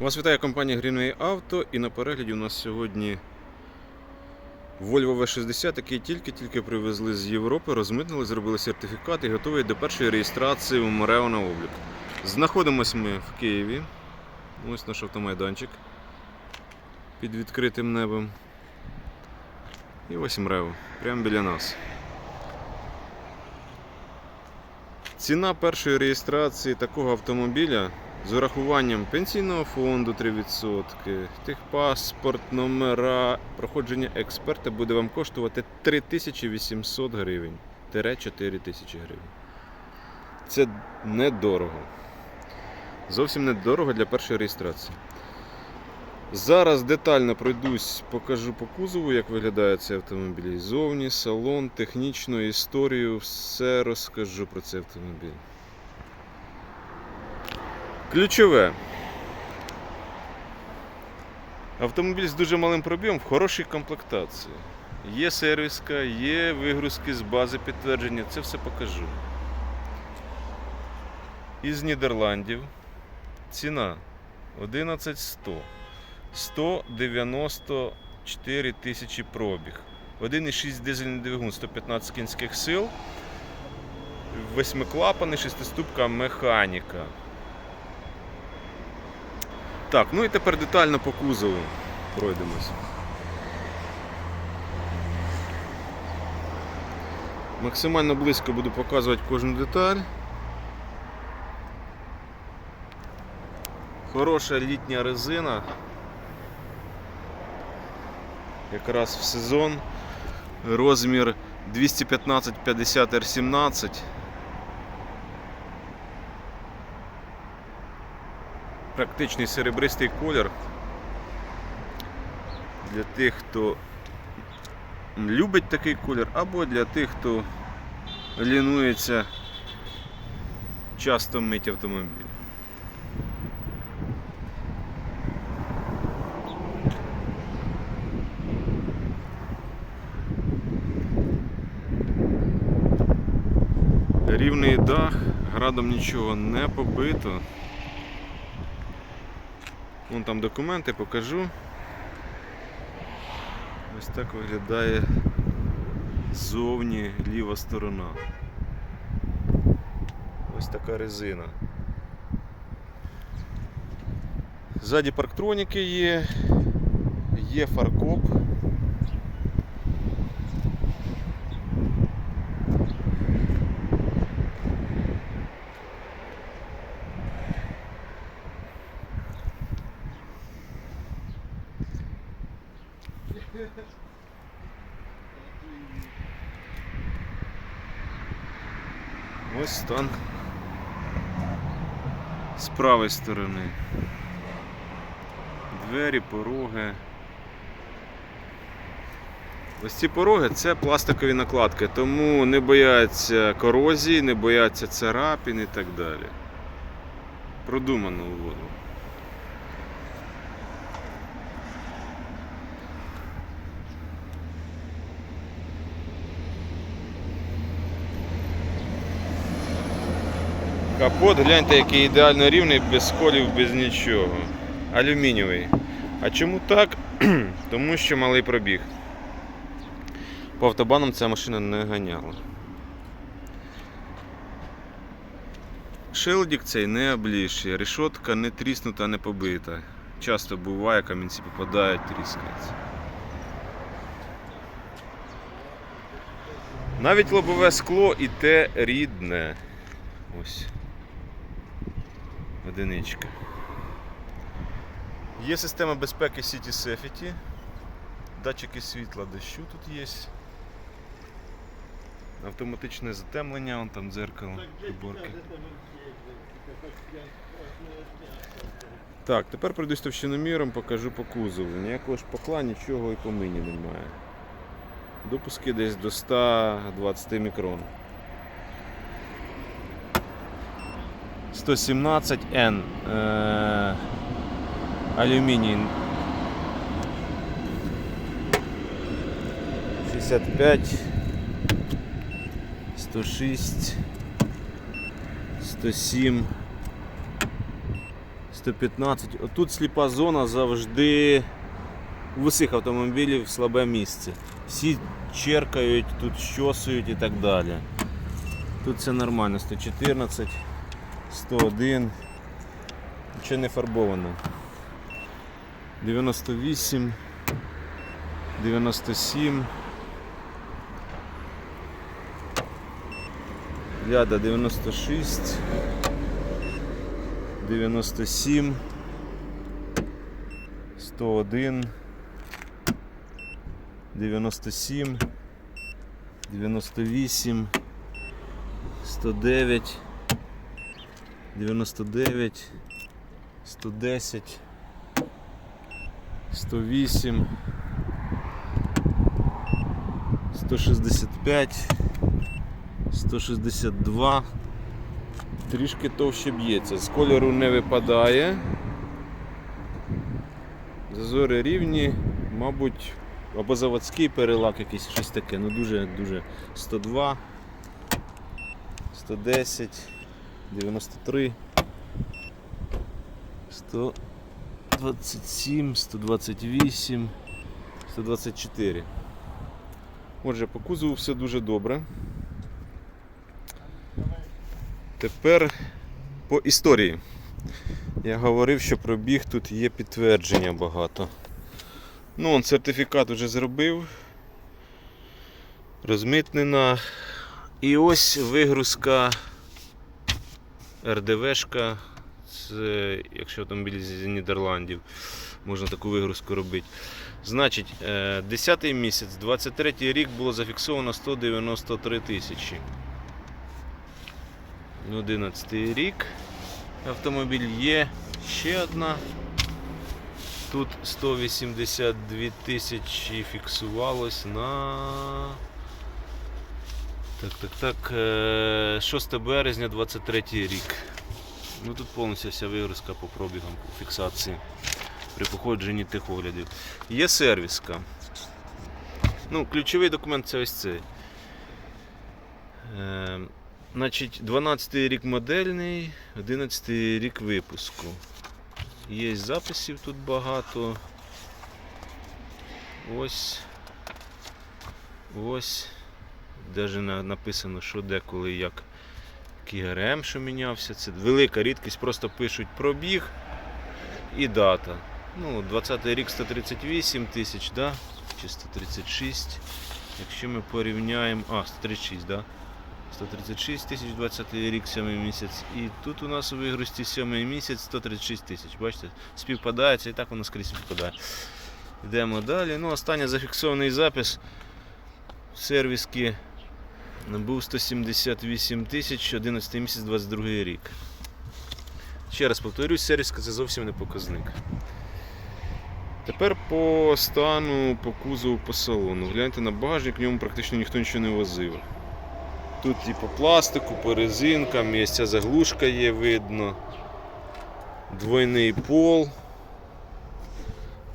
Вас вітає компанія Greenway Auto і на перегляді у нас сьогодні Volvo V60, який тільки-тільки привезли з Європи, розмитнили, зробили сертифікат і готові до першої реєстрації у МРЕО на облік. Знаходимось ми в Києві. Ось наш автомайданчик під відкритим небом. І ось МРЕО, прямо біля нас. Ціна першої реєстрації такого автомобіля з урахуванням пенсійного фонду 3%, техпаспорт, номера, проходження експерта буде вам коштувати 3800 гривень. Тире 4000 гривень. Це недорого. Зовсім недорого для першої реєстрації. Зараз детально пройдусь, покажу по кузову, як виглядає цей автомобіль. Зовні, салон, технічну історію, все розкажу про цей автомобіль. Ключове. Автомобіль з дуже малим пробігом в хорошій комплектації. Є сервіска, є вигрузки з бази підтвердження, це все покажу. Із Нідерландів ціна 11100. 194 тисячі пробіг. 1,6 дизельний двигун, 115 кінських сил. Восьмиклапаний, шестиступка механіка. Так, ну і тепер детально по кузову пройдемось. Максимально близько буду показувати кожну деталь. Хороша літня резина. Якраз в сезон. Розмір 215 50 Практичний серебристий колір. Для тих, хто любить такий колір, або для тих, хто лінується часто мить автомобіль. Рівний дах, градом нічого не побито. Вон там документи покажу. Ось так виглядає ззовні ліва сторона. Ось така резина. Ззаді парктроніки є, є фаркоп. Ось стан з правої сторони. Двері, пороги. Ось ці пороги це пластикові накладки, тому не бояться корозії, не бояться царапін і так далі. Продумано воду. Капот, гляньте, який ідеально рівний, без сколів, без нічого. Алюмінієвий. А чому так? Тому що малий пробіг. По автобанам ця машина не ганяла. Шилдік цей не облішує, решотка не тріснута, не побита. Часто буває, камінці попадають, тріскаються. Навіть лобове скло і те рідне. Ось. Одиничка. Є система безпеки City Safety. Датчики світла дощу тут є. Автоматичне затемлення, вон там дзеркало, приборки. Так, тепер пройдусь товщиноміром, покажу по кузову. Ніякого шпакла, нічого і по мені немає. Допуски десь до 120 мікрон. 117N. Е, алюміній. 65. 106. 107. 115. Отут сліпа зона завжди у усіх автомобілів слабе місце. Всі черкають, тут щосують і так далі. Тут все нормально. 114, 101. Нічого не фарбовано. 98, 97. Ляда 96, 97, 101, 97, 98, 109, 99, 110, 108, 165, 162. Трішки товще б'ється. З кольору не випадає. Зазори рівні, мабуть, або заводський перелак якийсь щось таке. Ну дуже дуже 102, 110, 93, 127, 128, 124. Отже, по кузову все дуже добре. Тепер по історії. Я говорив, що пробіг тут є підтвердження багато. Ну, он сертифікат вже зробив. Розмитнена. І ось вигрузка РДВшка. Це, якщо автомобіль з Нідерландів, можна таку вигрузку робити. Значить, 10 місяць, 23 рік було зафіксовано 193 тисячі. 11 рік. Автомобіль є ще одна. Тут 182 тисячі фіксувалось на. Так, так, так. е, 6 березня 23 рік. Ну тут повністю вся вигрузка по пробігам по фіксації при походженні тих оглядів. Є сервіска. Ну, ключовий документ це ось цей. Е, Значить, 12 рік модельний, 11 рік випуску. Є записів тут багато. Ось. Ось. Даже на- написано, що де, коли, як КГРМ, що мінявся. Це велика рідкість, просто пишуть пробіг і дата. Ну, 20 рік 138 тисяч, да? чи 136. Якщо ми порівняємо. А, 136, да? 136 тисяч 20 рік, 7 місяць. І тут у нас у вигрузці 7 місяць 136 тисяч. Бачите, співпадається і так воно скрізь співпадає. Йдемо далі. Ну, останній зафіксований запис сервіски був 178 тисяч 11 місяць 22 рік. Ще раз повторюсь, сервіска це зовсім не показник. Тепер по стану, по кузову, по салону. Гляньте на багажник, в ньому практично ніхто нічого не возив. Тут і по пластику, по резинкам, є ця заглушка є видно. Двойний пол.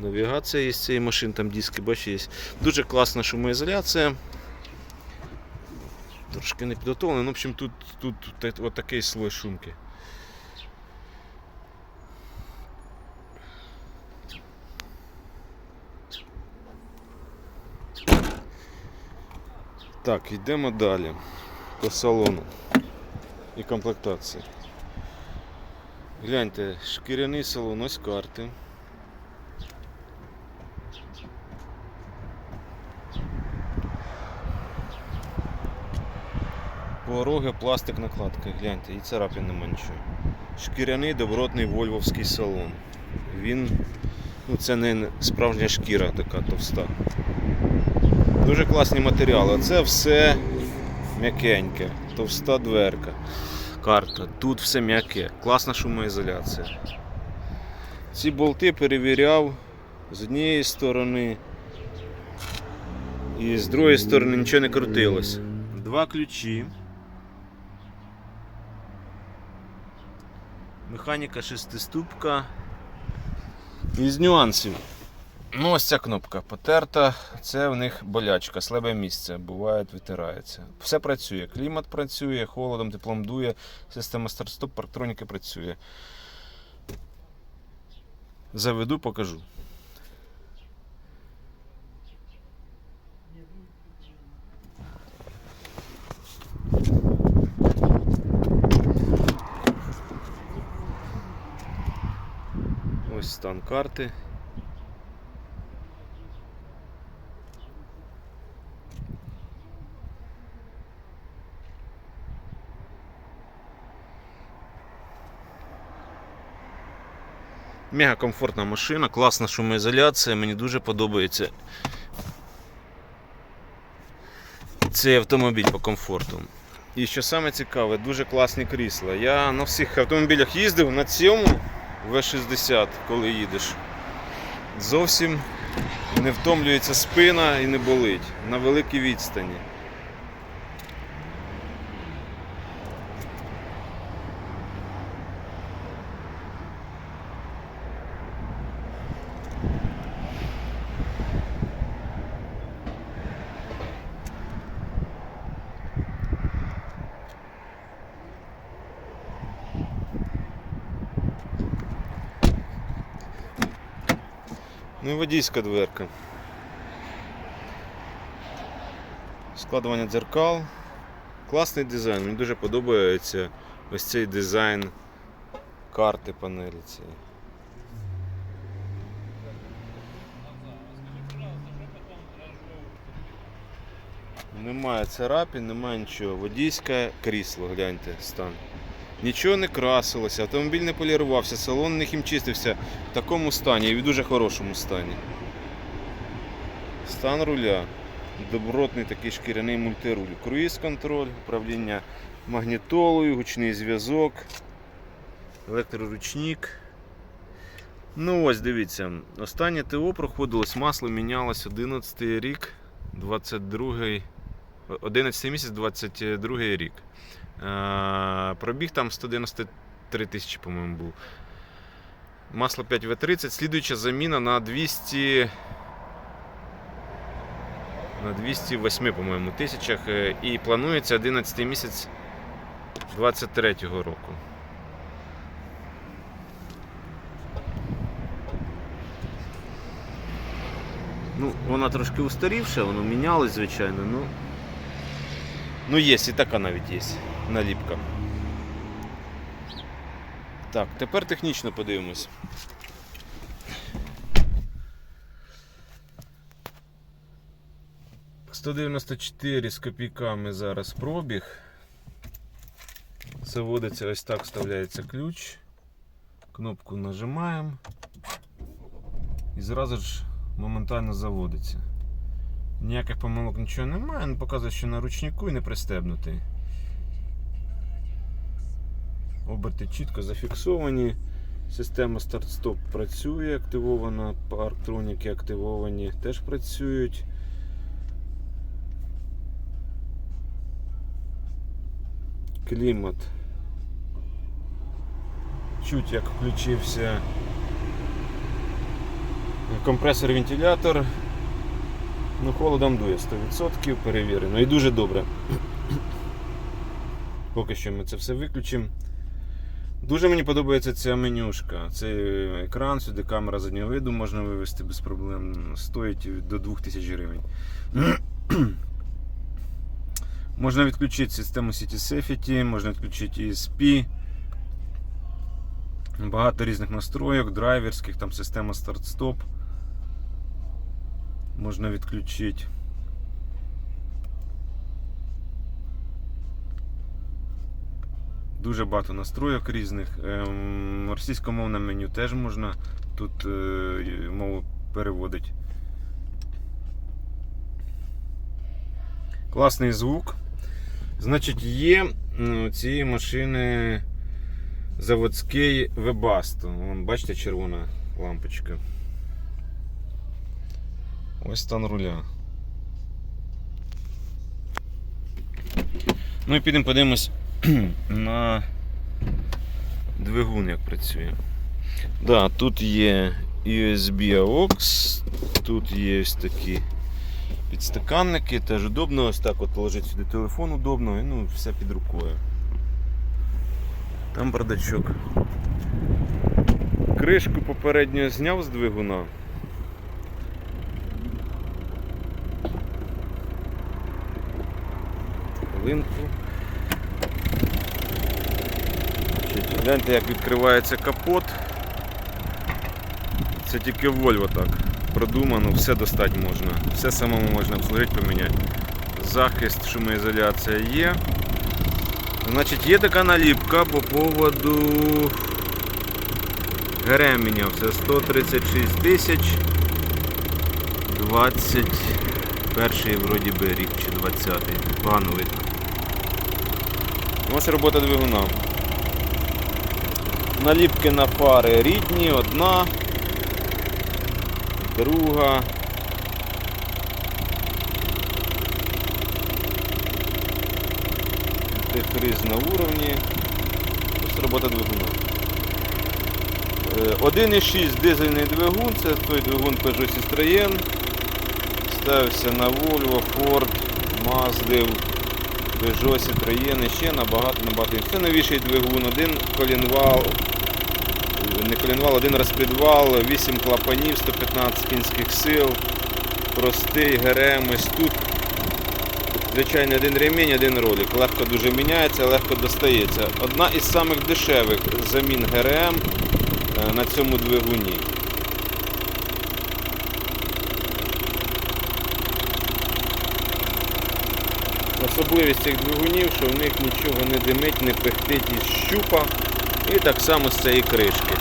Навігація є з цієї машини, там диски, бачите, є. Дуже класна шумоізоляція. Трошки не підготовлено, ну, в общем, тут, тут, тут от такий слой шумки. Так, йдемо далі по салону і комплектації. Гляньте, шкіряний салон, ось карти. Пороги, пластик накладки, гляньте, і царапин нема нічого. Шкіряний добротний вольвовський салон. Він, ну це не справжня шкіра така товста. Дуже класні матеріали. Це все м'якеньке, товста дверка. Карта. Тут все м'яке, класна шумоізоляція. Ці болти перевіряв з однієї сторони і з другої сторони нічого не крутилось. Два ключі. Механіка шестиступка. Із нюансів. Ну, ось ця кнопка потерта, це в них болячка, слабе місце, буває, витирається. Все працює. Клімат працює, холодом, теплом дує, система старт-стоп, парктроніки працює. Заведу, покажу. Ось стан карти. Мега комфортна машина, класна шумоізоляція, мені дуже подобається цей автомобіль по комфорту. І що саме цікаве, дуже класні крісла. Я на всіх автомобілях їздив на цьому В60, коли їдеш. Зовсім не втомлюється спина і не болить на великій відстані. Ну і водійська дверка. Складування дзеркал. Класний дизайн. Мені дуже подобається ось цей дизайн карти панелі цієї. Немає царапін, немає нічого. Водійське крісло, гляньте, стан. Нічого не красилося, автомобіль не полірувався, салон не хімчистився в такому стані і в дуже хорошому стані. Стан руля. Добротний такий шкіряний мультируль. Круїз контроль, управління магнітолою, гучний зв'язок, електроручник. Ну ось дивіться, останнє ТО проходилось, масло мінялось 11 рік, 22 11 місяць, 22 рік. Е, Пробіг там 193 тисячі, по-моєму, був. Масло 5В30, слідуюча заміна на 200. На 208, по-моєму, тисячах. е, І планується 11 місяць 23-го року. Ну, вона трошки устарівша, воно мінялось, звичайно, ну. Ну, є, і така навіть є наліпка. Так, тепер технічно подивимось. «194 з копійками зараз пробіг. Заводиться ось так, вставляється ключ. Кнопку нажимаємо. І зразу ж моментально заводиться. Ніяких помилок нічого немає, він показує, що на ручнику і не пристебнутий. Оберти чітко зафіксовані. Система старт-стоп працює, активована, парктроніки активовані, теж працюють. Клімат. Чуть як включився компресор-вентилятор. Ну, холодом дує 100%, перевірено. І дуже добре. Поки що ми це все виключимо. Дуже мені подобається ця менюшка. Цей екран, сюди камера заднього виду можна вивести без проблем. Стоїть до 2000 гривень. можна відключити систему City Safety, можна відключити ESP. Багато різних настройок, драйверських, там система старт-стоп можна відключити. Дуже багато настройок різних. Ем, Російськомовне меню теж можна тут е, мову переводить. Класний звук. Значить, є у цієї машини заводський. Вон, бачите, червона лампочка. Ось стан руля. Ну і підемо подивимось на двигун, як працює. Да, тут є USB AUX, тут є ось такі підстаканники, теж удобно, ось так от положити сюди телефон удобно, і ну, все під рукою. Там бардачок. Кришку попередньо зняв з двигуна. Хвилинку. Гляньте, як відкривається капот. Це тільки Volvo так. Продумано, все достати можна. Все самому можна обслужити, поміняти. Захист, шумоізоляція є. Значить, є така наліпка по поводу ГРМ мінявся 136 тисяч 21 вроді би рік чи 20 погано видно. Ось робота двигуна. Наліпки на фари рідні, одна, друга. Техриз на уровні. Ось робота двигуна. Е, 1,6 дизельний двигун, це той двигун Peugeot Citroën. Ставився на Volvo, Ford, Mazda, Peugeot, Citroën ще набагато набагато. Це новіший двигун, один колінвал, не колінвал, один розпідвал, 8 клапанів, 115 кінських сил, простий ГРМ, ось тут. Звичайно, один ремінь, один ролик. Легко дуже міняється, легко достається. Одна із самих дешевих замін ГРМ е, на цьому двигуні. Особливість цих двигунів, що в них нічого не димить, не пихтить із щупа. І так само з цієї кришки.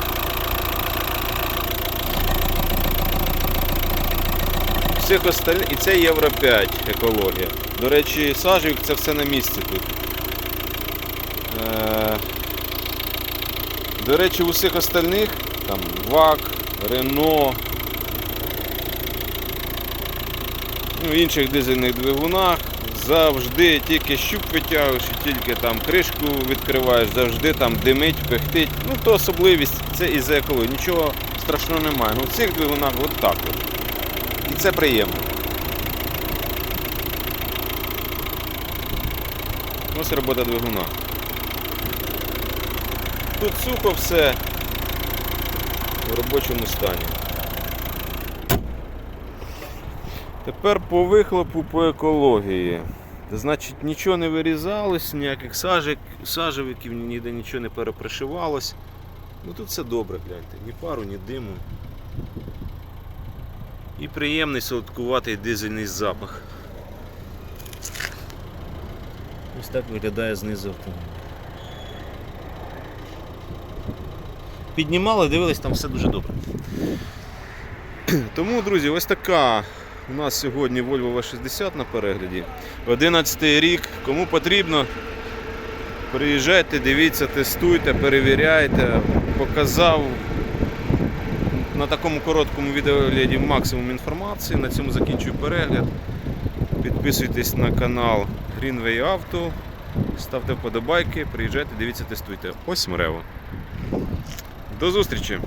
Всіх остальних, і це Євро 5 екологія. До речі, сажівк це все на місці тут. Е, До речі, у всіх остальних, там ВАК, Рено, ну, інших дизельних двигунах завжди тільки щуп витягуєш, тільки там кришку відкриваєш, завжди там димить, пихтить. Ну то особливість, це із екології. Нічого страшного немає. Ну в цих двигунах от так от. І це приємно. Ось робота двигуна. Тут сухо все в робочому стані. Тепер по вихлопу по екології. Значить, нічого не вирізалось, ніяких сажик, сажевиків, ніде нічого не перепришивалось. Ну тут все добре, гляньте, ні пару, ні диму. І приємний солодкуватий дизельний запах. Ось так виглядає знизу автомобіля. Піднімали, дивились, там все дуже добре. Тому, друзі, ось така у нас сьогодні Volvo V60 на перегляді. 11 рік. Кому потрібно, приїжджайте, дивіться, тестуйте, перевіряйте. Показав на такому короткому відеогляді максимум інформації. На цьому закінчую перегляд. Підписуйтесь на канал Greenway Auto, ставте вподобайки, приїжджайте, дивіться, тестуйте. Ось Мрево. До зустрічі!